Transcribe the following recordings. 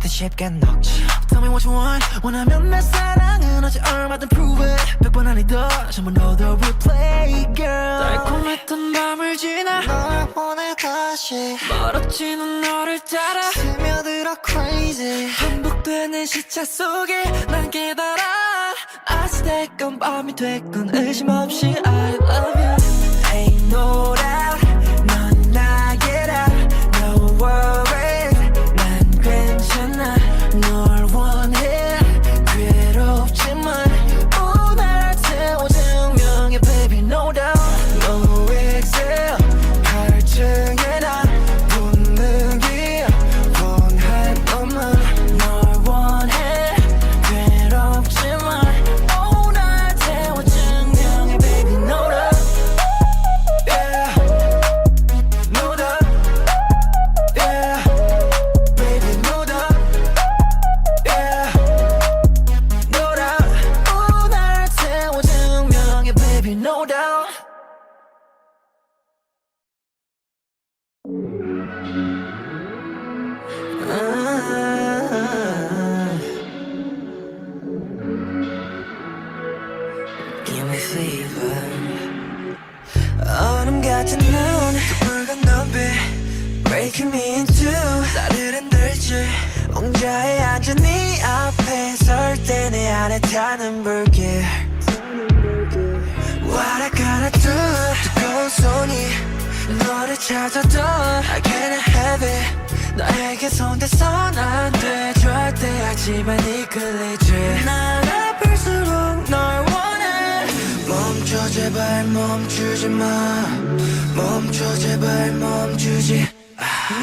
손끝에 쉽게 녹지 Tell me what you want. 원하면 내 사랑은 어제 얼마든 prove it. 백번 아니더 전부 너도 replay girl. 달콤했던 밤을 지나 널 보내 다시. 멀어지는 너를 따라 스며들어 crazy. 반복되는 시차 속에 난 깨달아. 됐건 밤이 됐건 의심 없이 I love you. Ain't no 찾아도 I can't have it. 나에게 손대선 안돼. 절대 하지만 이끌리지 난 아플수록 널 원해. 멈춰 제발 멈추지 마. 멈춰 제발 멈추지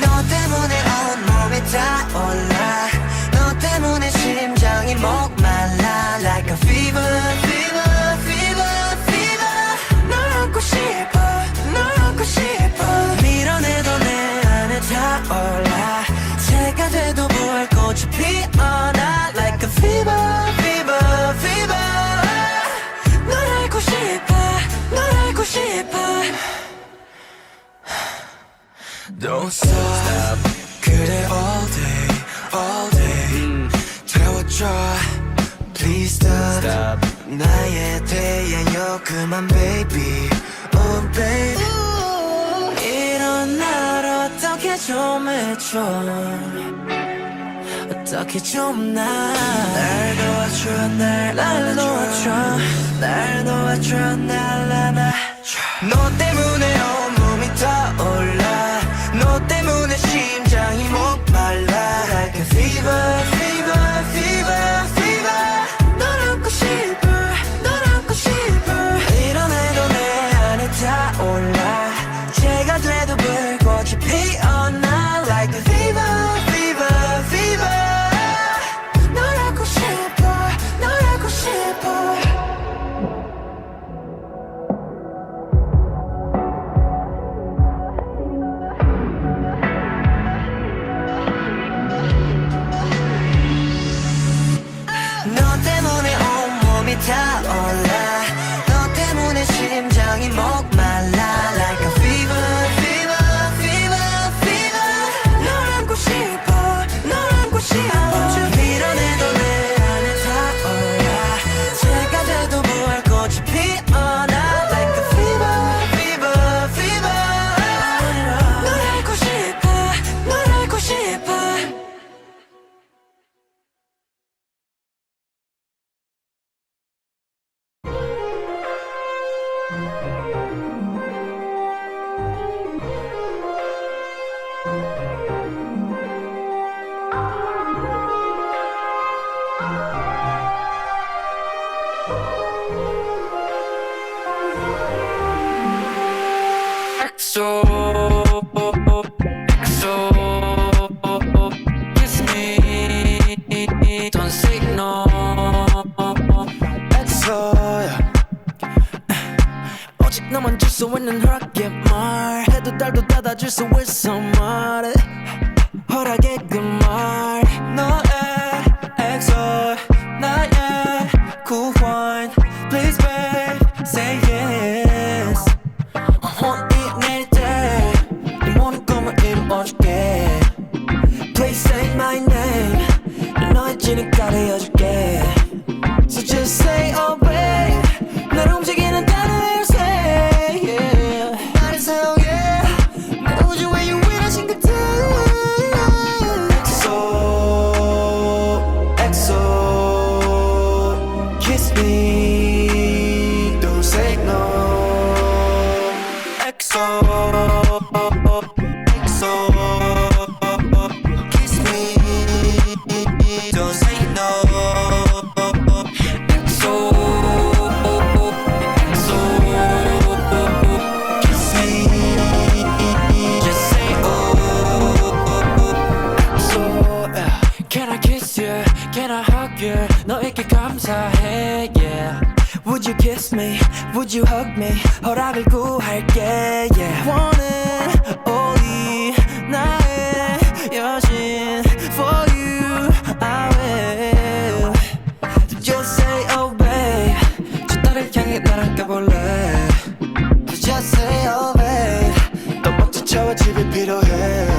너 때문에 온몸이 타올라. 너 때문에 심장이 목말라. Like a fever Don't stop. 그래 all day all day. 태워줘. Please stop, 나에 대하여 그만 baby. Oh baby. 이런 날 어떻게 좀 해줘. 어떻게 좀날 도와줘 날날 도와줘. 날 안아줘. 너 때문에 온몸이 타올라 Like cool. You kiss me? Would you hug me? 허락을 구할게 yeah. 원해 only 나의 여신 For you I will Just say oh babe 저 딸을 향해 나랑 가볼래 Just say oh babe 너 먼저 차와 집이 필요해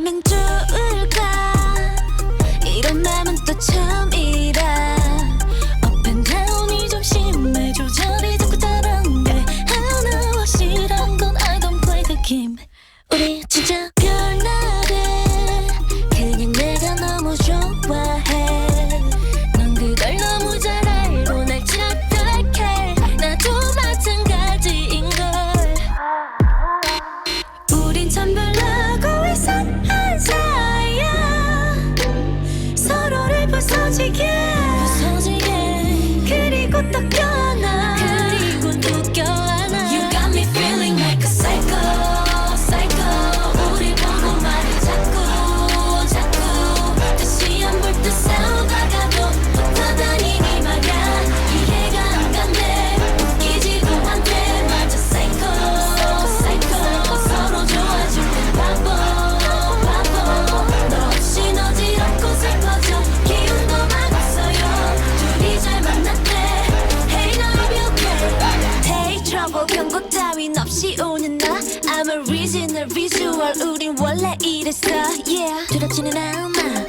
널 어쩌 오는 나 I'm a original visual 우린 원래 이랬어 Yeah 두렵지는 않아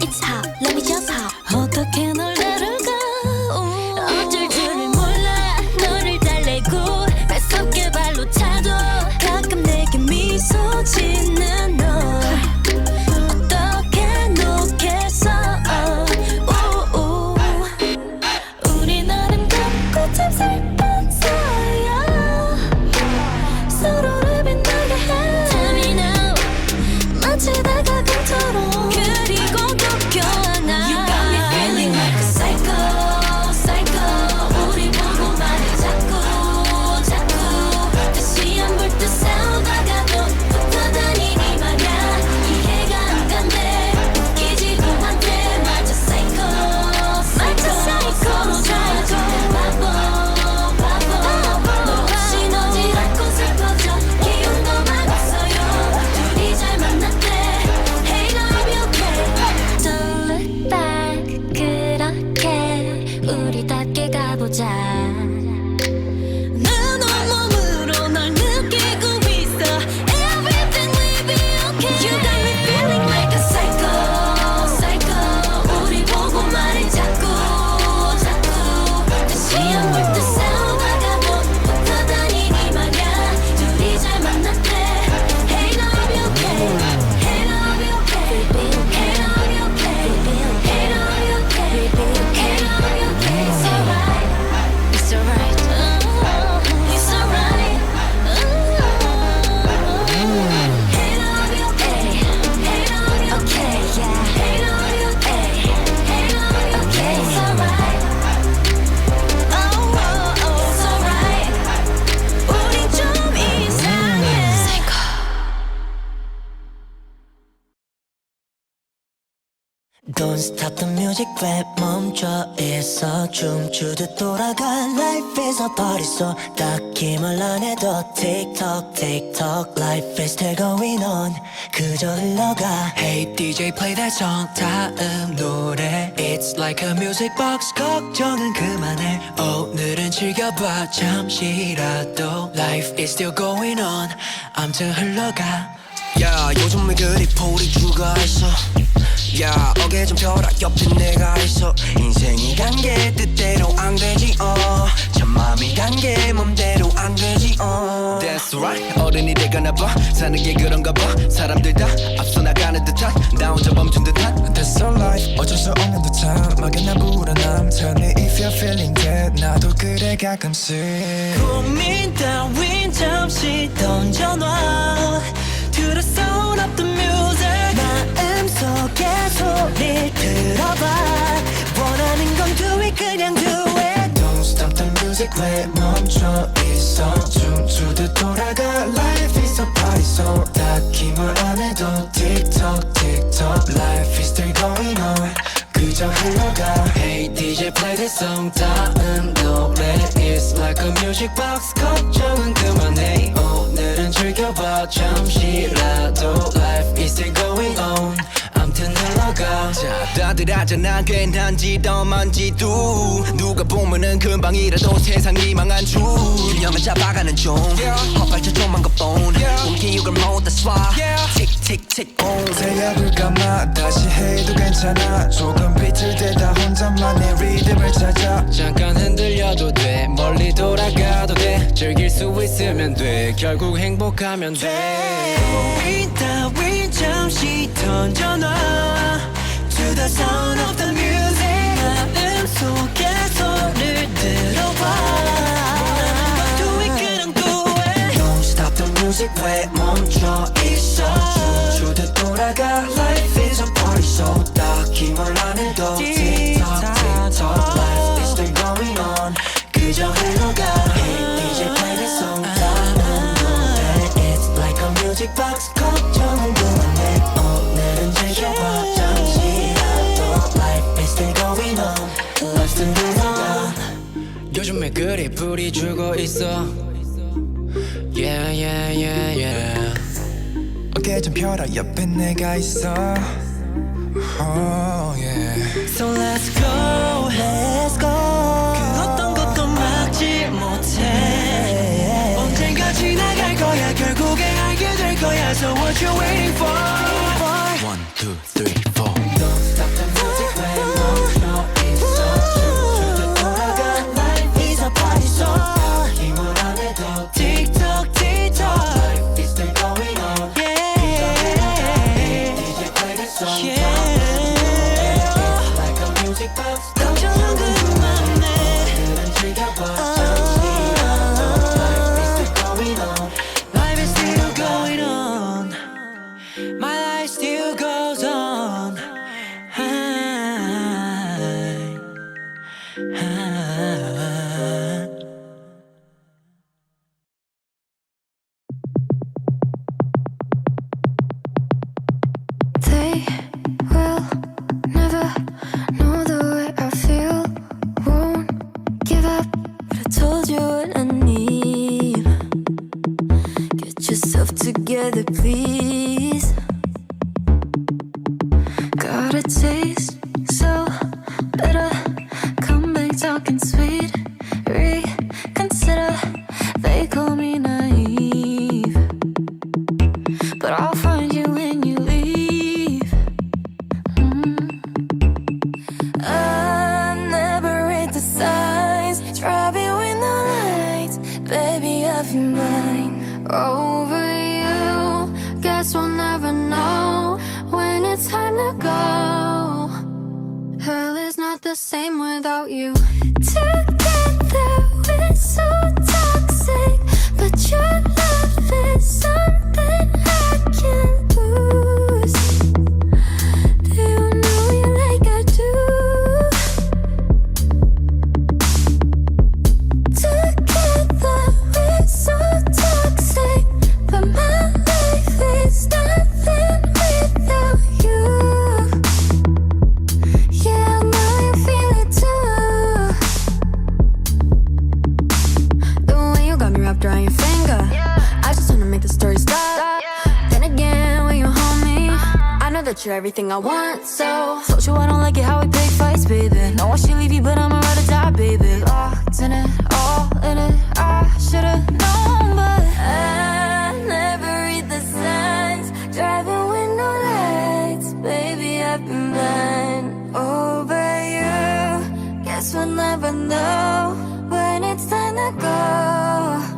It's hot let me just hop 어떻게 널 music 왜 멈춰 있어 춤추듯 돌아가 Life is a party so 딱히 말안 해도 tick tock Life is still going on 그저 흘러가 Hey DJ play that song 다음 노래 It's like a music box 걱정은 그만해 오늘은 즐겨봐 잠시라도 Life is still going on 암튼 흘러가 야 요즘 왜 그리 풀이 죽어 있어 야 어깨 좀 펴라. 옆에 내가 있어. 인생이 간게 뜻대로 안 되지 어참 간게 맘대로 안 되지 어. That's right. 어른이 되거나 봐. 사는 게 그런가 봐. 사람들 다 앞서 나가는 듯한 나 혼자 멈춘 듯한. That's so life. 어쩔 수 없는 듯한. 막연한 불안함 Tell me if you're feeling that 나도 그래 가끔씩. 고민 따윈 잠시 던져놔. sound 소리를 들어봐 원하는 건 do it 그냥 do it Don't stop the music 왜 멈춰 있어 춤추듯 돌아가 Life is a party so 딱히 뭘안 해도 tick tock Life is still going on 그저 흘러가 Hey DJ play that song 다음 노래 It's like a music box 걱정은 그만해 오늘은 즐겨봐 잠시라도 Life is still going on 버튼 눌러가. 자 다들 하잖아. 괜한지 덤한지도 누가 보면은 금방이라도 세상이 망한 줄 균형을 잡아가는 중 헛발쳐 좀만 것뿐 몸 기억을 모두 쏴. 틱틱틱 온 새야불까마 다시 해도 괜찮아. 조금 비틀대다 혼자만의 리듬을 찾아. 잠깐 흔들려도 돼. 멀리 돌아가도 돼. 즐길 수 있으면 돼. 결국 행복하면 돼. 따윈 잠시 던져놔 To the sound of the music 마음 속에 소리를 들어봐 Do it 그냥 do it Don't stop the music 왜 멈춰 있어 춤추듯 돌아가 Life is a party so 딱히 뭘안 해도 Tick tock tick tock Life is still going on 그저 흘러가 요즘에 그리 불이 주고 있어 Yeah yeah yeah yeah 어깨 좀 펴라 옆에 내가 있어 oh, yeah. So let's go Let's go 그 어떤 것도 막지 못해 언젠가 지나갈 거야 결국에 알게 될 거야 So what you waiting for One two three four 99 over you. Guess we'll never know when it's time to go. Hell is not the same without you. Together we're so toxic, but your love is something. Way you got me wrapped around your finger. I just wanna make the story stop. Then again, when you hold me, uh-huh. I know that you're everything I want. So, told you I don't like it how we pick fights, baby. No, I should leave you, but I'ma ride or die, baby. Locked in it, all in it. I should've known, but I never read the signs. Driving with no lights, baby, I've been blind. Over you, guess we'll never know when it's time to go.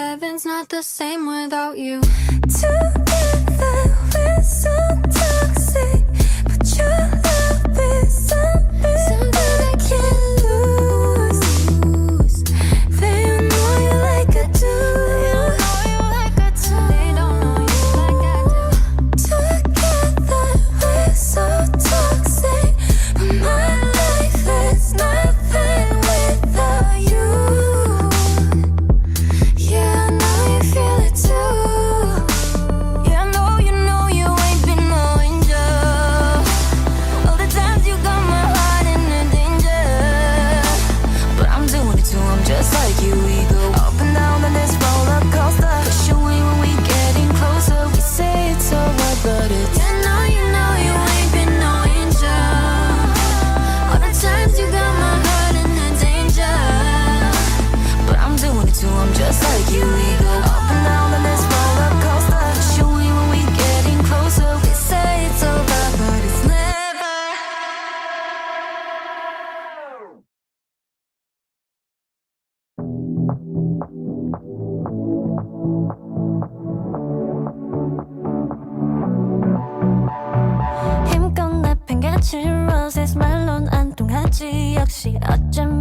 Heaven's not the same without you. Together we're so toxic, but your love is 혹시 어쩜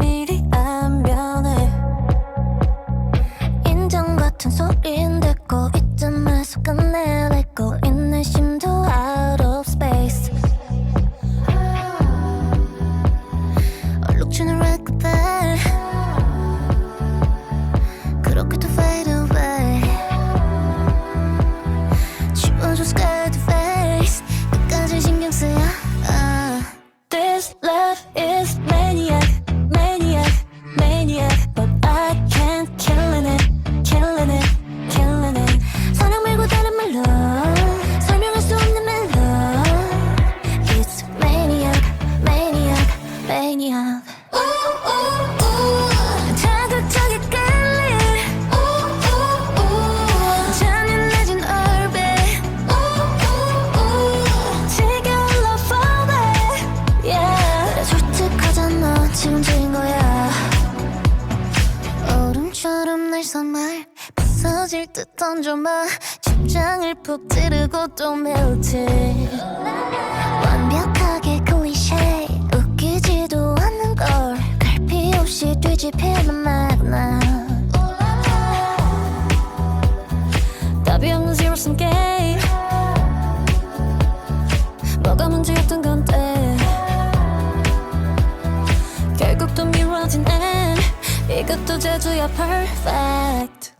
다시 뒤집히는 맥락 답이 없는 zero sum game 뭐가 문제였던 건데. 결국 또 미뤄진 애 이것도 제주야 perfect.